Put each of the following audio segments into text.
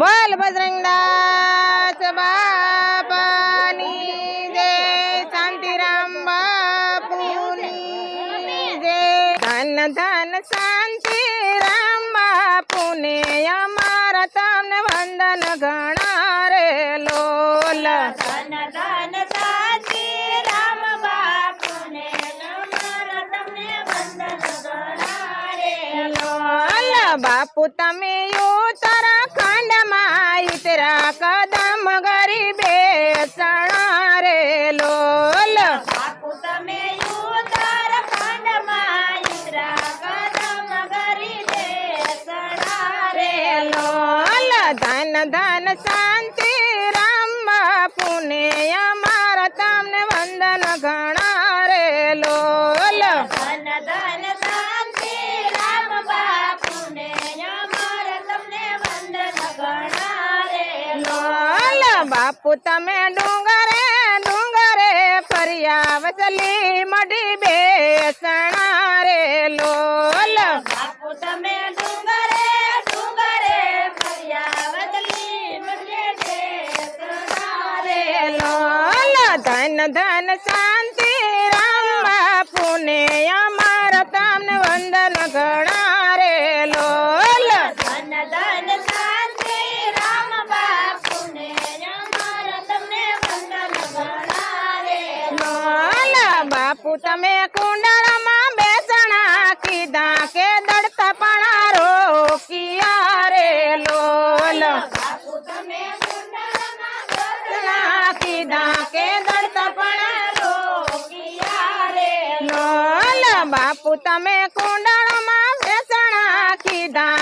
बोल बजरंगदास बापानी जय शांतिराम बापूनी जय धन धन शांतिराम बापूने हमारा तन वंदन गणा रे लोल धन धन शांतिराम बापूने हमारा तन वंदन गणा रे लोल बापू तमे यो तारा ઉતરા કદમ ગરીબે સણા રે લોલ. ધન ધન શાંતિ રામ લોલ બાપુ તમે ડુંગરે ડુંગરે ફર્યા વસલી મઢી બેસણા રે લોલ બાપુ તમે ડુંગરે ડુંગરે ફર્યા બદલી મળે છે સણારે લોલ ધન ધન શાંતિ રામ બાપુને અમારા તમને વંદન ઘણા રે લોલ તમે કુંડળમાં બેસણા, કીધા કે દડતા પણા રોકિયા રે લોલ. કીધા કે દડતા પણા રોકિયા રે લોલ. બાપુ, તમે કુંડળમાં બેસણા, કીધા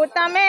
બાપુ તમે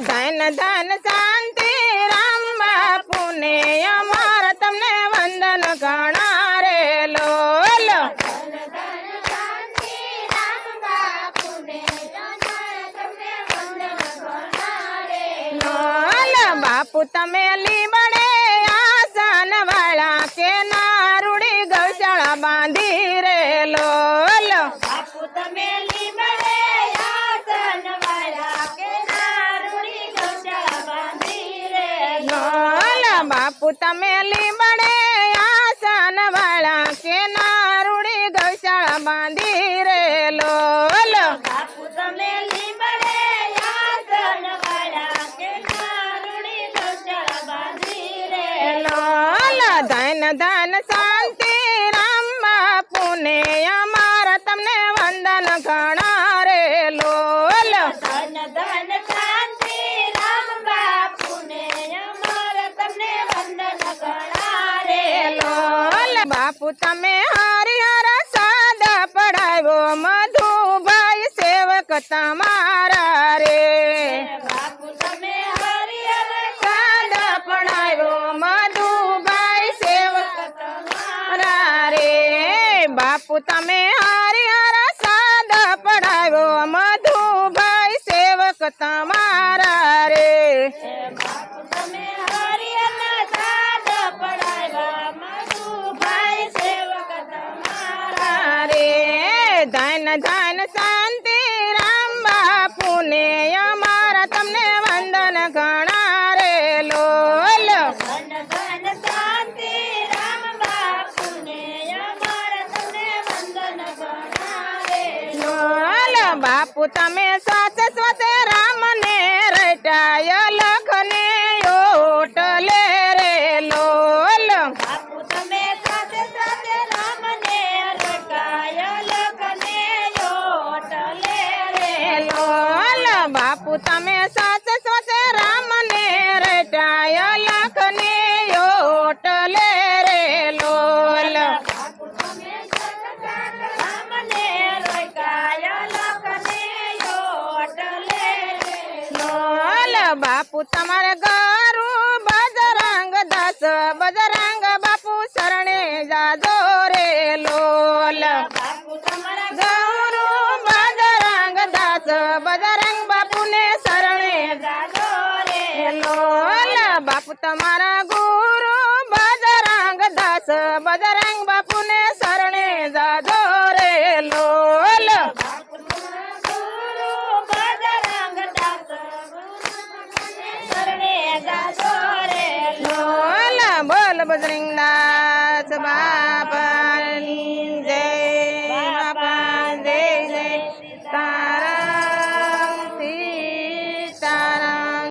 ધન ધન શાંતિ રામ બાપુને અમારા તમને વંદન ઘણા રે લોલ ધન ધન શાંતિ રામ બાપુને અમારા તમને વંદન ગણારે લોલ બાપુ તમે લીમડે આસન વાળા કે નારુડી ગૌશાળા બાંધી રે લોલ બાપુ તમે લીમડે તમે લીમડે આસન વાળા કે નારુડી ગૌશાળા બાંધી રે લોલ ધન ધન લીમડે બાપુ તમે હરિહર સાદ પડાવ્યો મધુભાઈ સેવક તમારા રે બાપુ તમે હરિહર સાદ પડાવ્યો મધુભાઈ સેવક તમારા રે બાપુ તમે હરિહર સાદ પડાવ્યો મધુભાઈ સેવક તમારા રે ધન શાંતિ રામ બાપુને અમારા તમને વંદન ગણારે લોલ. બાપુ તમે સાચસ્વત તમે સાચ રામ ને રટાય ઓટલે રકાય લખને યોટલે રે લોલ. બાપુ તમારે ગારું બજરંગ દસ. બજરંગ બાપુ શરણે જાજો રે લોલ. તમારા ગુરુ બજરંગ દાસ બજરંગ બાપુને શરણે જાજો રે લોલ. બોલ બજરંગ દાસ શરણે